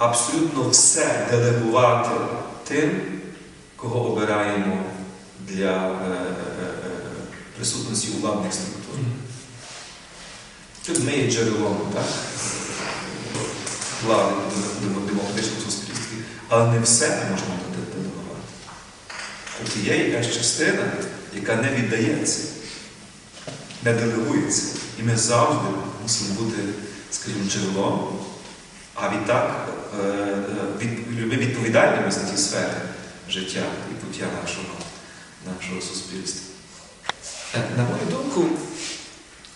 абсолютно все делегувати тим, кого обираємо для е, е, е, присутності у владних структур. Тут ми є джерелом так? влади в демократичному суспільстві, але не все можна делегувати. Тобто є якась частина, яка не віддається, не делегується. І ми завжди мусимо бути, скажімо, джерелом, а відтак е, е, від, ми відповідальними за ті сфери життя і буття нашого, нашого суспільства. Е, На мою думку,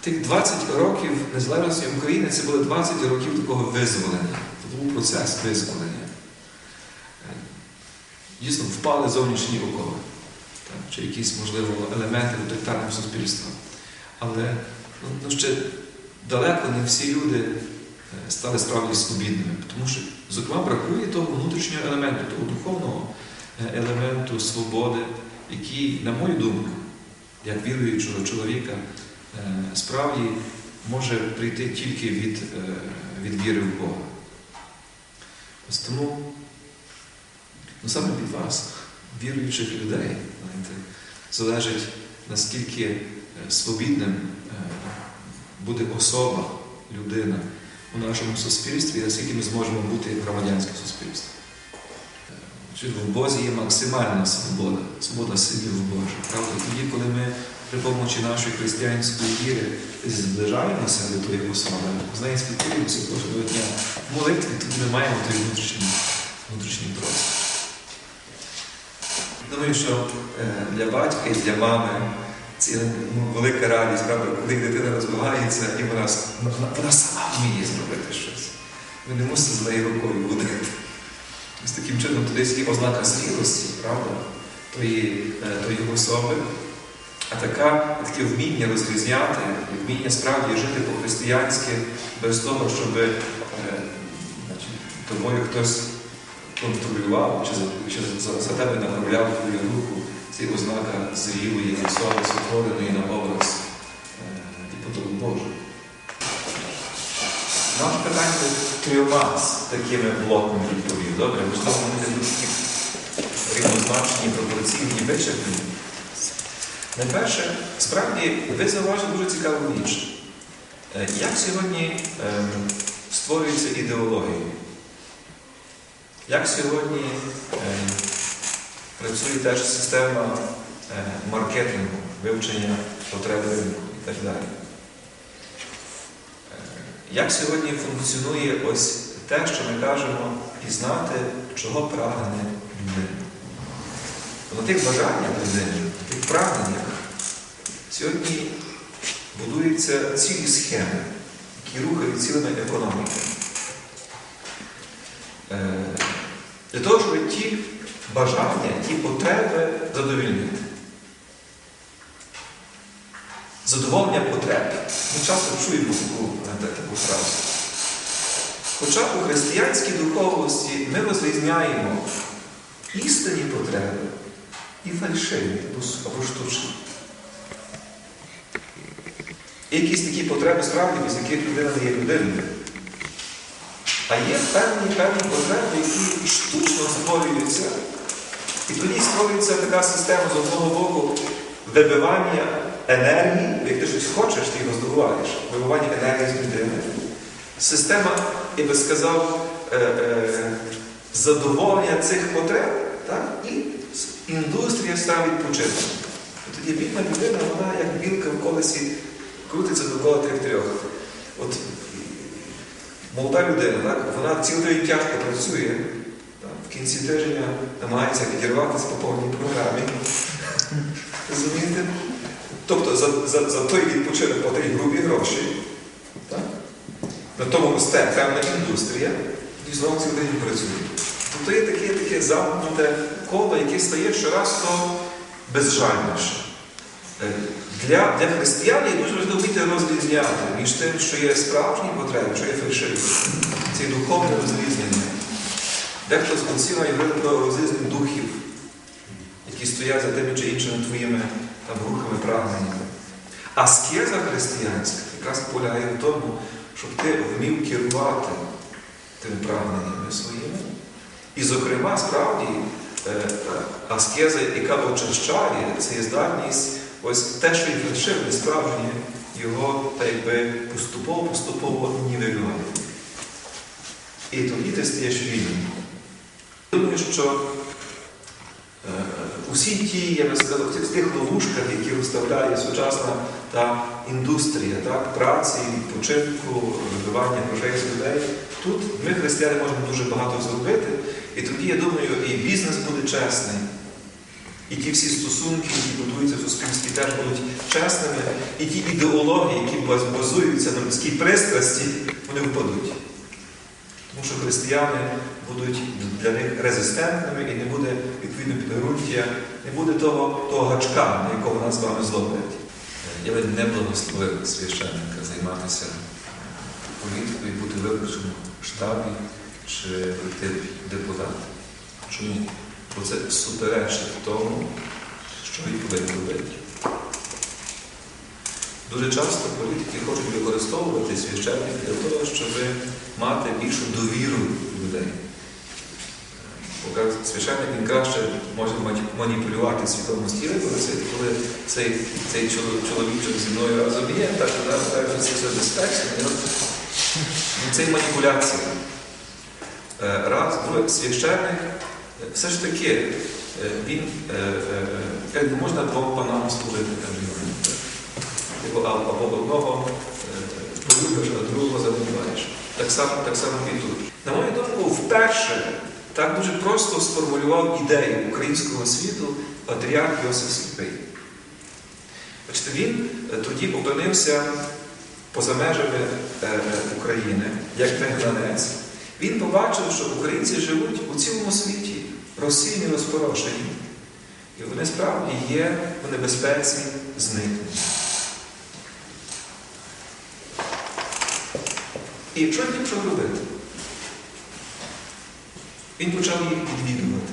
тих 20 років незалежності України це були 20 років такого визволення. Це був процес визволення. Дійсно, впали зовнішні окови, так, чи якісь, можливо, елементи тоталітарного суспільства. Але ну, ну, ще далеко не всі люди стали справді свобідними, тому що, зокрема, бракує того внутрішнього елементу, того духовного е, елементу свободи, який, на мою думку, як віруючого чоловіка, е, справді може прийти тільки від, е, від віри в Бога. Ось тому ну, саме від вас, віруючих людей, знаєте, залежить, наскільки е, свобідним е, буде особа, людина у нашому суспільстві, наскільки ми зможемо бути як громадянське суспільство. Е, що В Бозі є максимальна свобода, свобода синів Божих. Правда? Тоді, коли ми при допомогі нашої християнської віри зближаємося до тої особи, з нею спілкуємося кожного дня в молитві, тоді ми маємо той внутрішній, внутрішній простір. Думаю, що е, для батька і для мами це ну, велика радість, правда, коли дитина розвивається і вона, вона, вона сама вміє зробити щось. Ви не мусите з нею рукою бути. З таким чином то десь є ознака зрілості, правда, тої, е, тої особи. А така, таке вміння розрізняти, вміння справді жити по-християнськи, без того, щоб е, тобою хтось контролював чи, чи за, за тебе направляв твою руку, це ознака зрілої особи, сотвореної на образ е, і подобу Божу. Наше питання трьома з такими блоками відповів. Добре, можливо, вони не будуть рівнозначні, пропорційні, вичерпні. Найперше, справді, ви зауважили дуже цікаву річ. Е, Як сьогодні ем, створюється ідеологія? Як сьогодні ем, працює теж система е, маркетингу, вивчення потреб ринку і так далі? Е, Як сьогодні функціонує ось те, що ми кажемо, пізнати, чого прагне людина? На тих бажаннях людини, на тих прагненнях сьогодні будуються цілі схеми, які рухають цілими економіками. Е, Для того, щоб ті бажання, ті потреби задовільнити. Задоволення потреб. Ми часто чуємо таку, таку фразу. Хоча у християнській духовності ми розрізняємо істинні потреби і фальшиві або штучні. Якісь такі потреби справді, без яких людина не є людиною. А є певні певні потреби, які штучно створюються. І тоді створюється така система з одного боку вибивання енергії, як ти щось хочеш, ти його здобуваєш, вибивання енергії з людини. Система, я би сказав, е, е, задоволення цих потреб, так? і індустрія став відпочинком. Тоді бідна людина, вона як білка в колесі крутиться довкола тих трьох. От молода людина, так? вона цілий тяжко працює? В кінці тижня намагається відірватися по повній програмі. Розумієте? Тобто за, за, за той відпочинок платить грубі гроші. Так? На тому росте певна індустрія, і знову цілий день працює. Тобто є таке, таке замкнуте коло, яке стає щораз то безжальніше. Е, Для, для християн є дуже важливо вміти розрізняти між тим, що є справжні потреби, що є фальшиві. Це духовне розрізнення. Дехто з конців навіть говорив про духів, які стоять за тими чи іншими твоїми там, рухами, прагненнями. Аскеза християнська якраз полягає в тому, щоб ти вмів керувати тими прагненнями своїми. І, зокрема, справді, е, аскеза, яка очищає, це є здатність, ось те, що і фальшиве, справжнє, його так якби поступово-поступово нівелювати. І тоді ти стаєш вільним. Думаю, що е, усі ті, я би сказав, в тих ловушках, які розставляє сучасна та індустрія так, праці, відпочинку, вибивання грошей з людей, тут ми, християни, можемо дуже багато зробити. І тоді, я думаю, і бізнес буде чесний, і ті всі стосунки, які будуються в суспільстві, теж будуть чесними, і ті ідеології, які базуються на людській пристрасті, вони впадуть. Тому що християни будуть для них резистентними і не буде відповідно підґрунтя, не буде того того гачка, на якого нас з вами зловлять. Я би не благословив священника займатися політикою, бути в виборчому штабі чи прийти депутат. Чому? Бо це суперечить тому, що він повинен робити. Дуже часто політики хочуть використовувати священників для того, щоб мати більшу довіру людей. Бо священник він краще може маніпулювати свідомості виборців, коли цей цей чоловічок зі мною разом є, так що це все безпечно. Це маніпуляція. Раз, друге, священник, все ж таки, він не можна двом панам служити, каже або одного полюбиш, а другого занедбаєш. Так само, так само і тут. На мою думку, вперше так дуже просто сформулював ідею українського світу патріарх Йосиф Сліпий. Бачите, він тоді опинився поза межами України, як вигнанець. Він побачив, що українці живуть у цілому світі, розсійні, розпорошені. І вони справді є в небезпеці зникнення. І що він почав робити? Він почав їх відвідувати,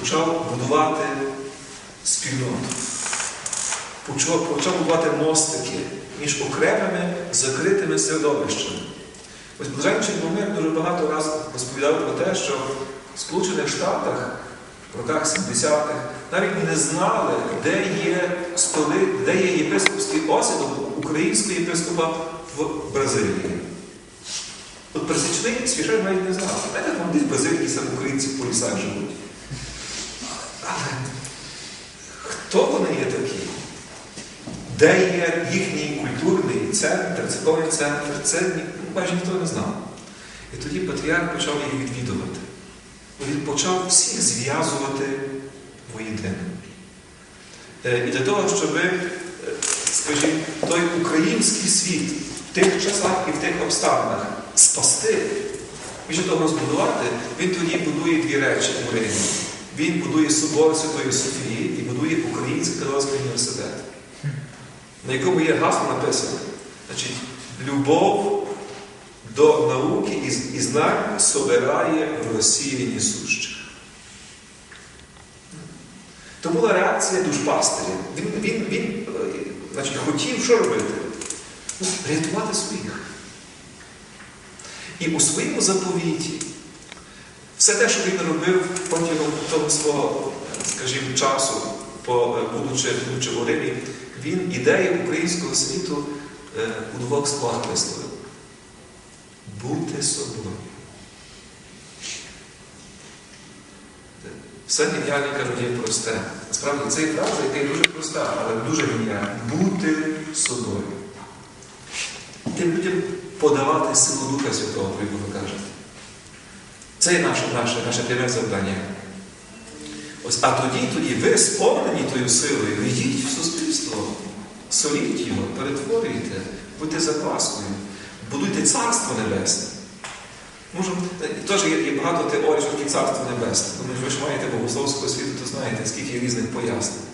почав будувати спільноту, почав, почав будувати мостики між окремими закритими середовищами. Ось Блаженчий Бомир дуже багато разів розповідав про те, що в Сполучених Штатах в роках 70-х навіть не знали, де є столи, де є єпископський осідок українського єпископа в Бразилії. От пересічний священник навіть не знав. Знаєте, там десь бразильки саме українці в полісах живуть. Але хто вони є такі? Де є їхній культурний центр, церковний центр, це майже ніхто не знав. І тоді патріарх почав їх відвідувати. Він почав всіх зв'язувати воєдино. І для того, щоб, скажімо, той український світ в тих часах і в тих обставинах спасти, більше того розбудувати, він тоді будує дві речі у Римі. Він будує собор Святої Софії і будує Український католицький університет, на якому є гасло написано. Значить, Любов до науки і знань собирає в Росії несущих. То була реакція душпастиря. Він він, він значить, хотів що робити? Ну, рятувати своїх. І у своєму заповіті все те, що він робив протягом того свого, скажімо, часу, будучи, будучи в Римі, він ідеї українського світу у двох словах висловив. Бути собою. Все геніальне є просте. Насправді, це фраза, яка дуже проста, але дуже геніальна. Бути собою. Тим людям подавати силу Духа Святого, про яку ви кажете. Це є наше наше, наше пряме завдання. Ось, А тоді, тоді ви сповнені тою силою, йдіть в суспільство, соліть його, перетворюйте, будьте закваскою, будуйте Царство Небесне. Може, теж є, є багато теорій, що таке Царство Небесне. Тому ви ж маєте богословського світу, то знаєте, скільки різних пояснень.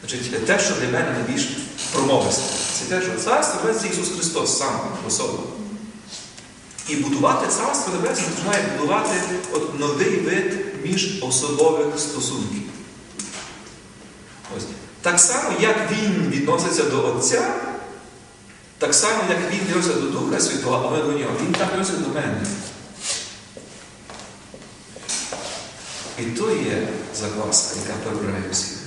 Значить, Те, що для мене найбільш Промовиться. Це те, що царство весь Ісус Христос сам особо. І будувати царство небесне починає будувати от новий вид міжособових стосунків. Ось. Так само, як Він відноситься до Отця, так само, як Він відноситься до Духа Святого, а ми до нього, Він так відноситься до мене. І то є закваска, яка перебирає всіх.